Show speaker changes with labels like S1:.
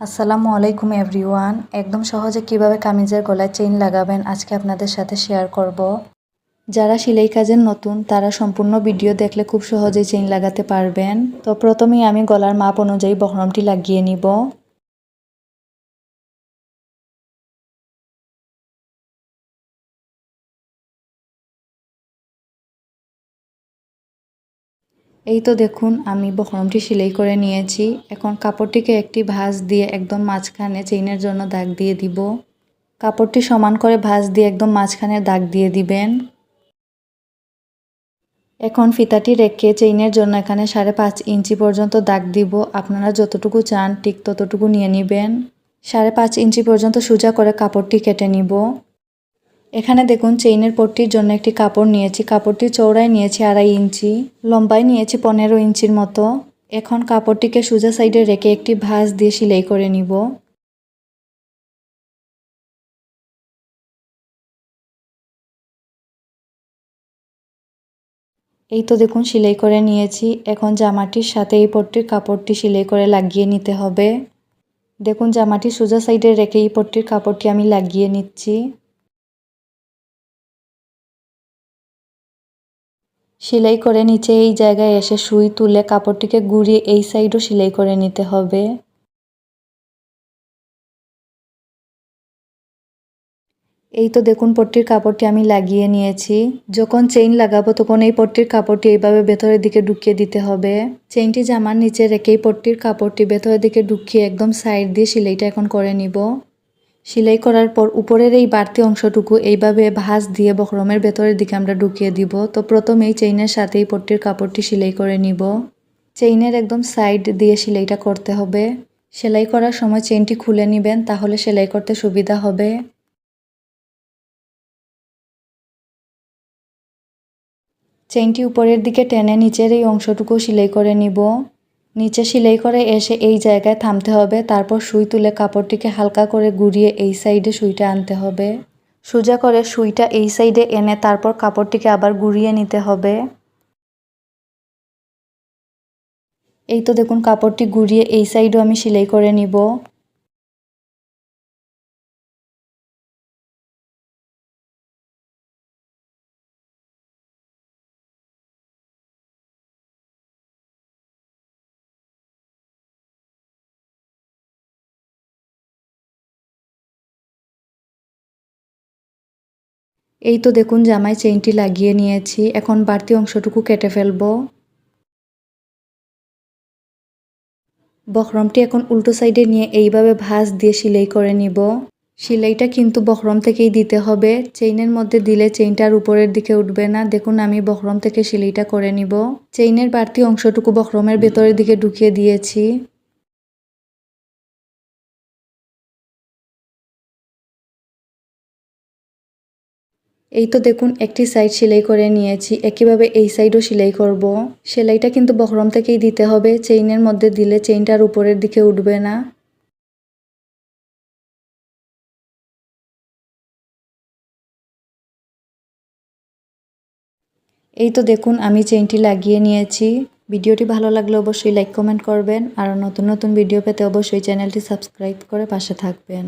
S1: আসসালামু আলাইকুম এভরিওয়ান। একদম সহজে কীভাবে কামিজের গলায় চেইন লাগাবেন আজকে আপনাদের সাথে শেয়ার করব। যারা সেলাই কাজের নতুন, তারা সম্পূর্ণ ভিডিও দেখলে খুব সহজেই চেইন লাগাতে পারবেন। তো প্রথমেই আমি গলার মাপ অনুযায়ী বহরমটি লাগিয়ে নিব। এই তো দেখুন, আমি বহরমটি সেলাই করে নিয়েছি। এখন কাপড়টিকে একটি ভাঁজ দিয়ে একদম মাঝখানে চেইনের জন্য দাগ দিয়ে দিব। কাপড়টি সমান করে ভাঁজ দিয়ে একদম মাঝখানে দাগ দিয়ে দিবেন। এখন ফিতাটি রেখে চেইনের জন্য এখানে সাড়ে পাঁচ ইঞ্চি পর্যন্ত দাগ দিব। আপনারা যতটুকু চান ঠিক ততটুকু নিয়ে নেবেন। সাড়ে পাঁচ ইঞ্চি পর্যন্ত সোজা করে কাপড়টি কেটে নিব। এখানে দেখুন চেইনের পট্টির জন্য একটি কাপড় নিয়েছি। কাপড়টি চৌড়ায় নিয়েছি আড়াই ইঞ্চি, লম্বায় নিয়েছি পনেরো ইঞ্চির মতো। এখন কাপড়টিকে সোজা সাইডে রেখে একটি ভাঁজ দিয়ে সেলাই করে নিব। এই তো দেখুন, সেলাই করে নিয়েছি। এখন জামাটির সাথে এই পট্টির কাপড়টি সেলাই করে লাগিয়ে নিতে হবে। দেখুন, জামাটি সোজা সাইডে রেখে এই পট্টির কাপড়টি আমি লাগিয়ে নিচ্ছি। সেলাই করে নিচে এই জায়গায় এসে সুই তুলে কাপড়টিকে ঘুরিয়ে এই সাইডও সেলাই করে নিতে হবে। এই তো দেখুন পট্টির কাপড়টি আমি লাগিয়ে নিয়েছি। যখন চেইন লাগাবো তখন এই পট্টির কাপড়টি এইভাবে ভেতরের দিকে ঢুকিয়ে দিতে হবে। চেইনটি জামার নিচে রেখে এই পট্টির কাপড়টি ভেতরের দিকে ঢুকিয়ে একদম সাইড দিয়ে সেলাইটা এখন করে নিব। সেলাই করার পর উপরের এই বাড়তি অংশটুকু এইভাবে ভাঁজ দিয়ে বকরমের ভেতরের দিকে আমরা ঢুকিয়ে দিব। তো প্রথমেই চেইনের সাথেই পট্টির কাপড়টি সেলাই করে নিব। চেইনের একদম সাইড দিয়ে সেলাইটা করতে হবে। সেলাই করার সময় চেইনটি খুলে নেবেন, তাহলে সেলাই করতে সুবিধা হবে। চেইনটি উপরের দিকে টেনে নিচের এই অংশটুকু সেলাই করে নিব। নিচে সেলাই করে এসে এই জায়গায় থামতে হবে, তারপর সুই তুলে কাপড়টিকে হালকা করে গুড়িয়ে এই সাইডে সুইটা আনতে হবে। সোজা করে সুইটা এই সাইডে এনে তারপর কাপড়টিকে আবার গুড়িয়ে নিতে হবে। এই তো দেখুন, কাপড়টি গুড়িয়ে এই সাইডও আমি সেলাই করে নিব। এই তো দেখুন জামাই চেইনটি লাগিয়ে নিয়েছি, এখন বাড়তি অংশটুকু কেটে ফেলব। বহরমটি এখন উল্টো সাইডে নিয়ে এইভাবে ভাঁজ দিয়ে সেলাই করে নিব। সেলাইটা কিন্তু বহরম থেকেই দিতে হবে, চেইনের মধ্যে দিলে চেইনটার উপরের দিকে উঠবে না। দেখুন আমি বহরম থেকে সেলাইটা করে নিব। চেইনের বাড়তি অংশটুকু বহরমের ভেতরের দিকে ঢুকিয়ে দিয়েছি। এই তো দেখুন, একটি সাইড সেলাই করে নিয়েছি। একইভাবে এই সাইডও সেলাই করব। সেলাইটা কিন্তু বহরম থেকেই দিতে হবে। চেইনের মধ্যে দিলে চেইনটার উপরের দিকে উঠবে না। এই তো দেখুন, আমি চেইনটি লাগিয়ে নিয়েছি। ভিডিওটি ভালো লাগলে অবশ্যই লাইক কমেন্ট করবেন। আর নতুন নতুন ভিডিও পেতে অবশ্যই চ্যানেলটি সাবস্ক্রাইব করে পাশে থাকবেন।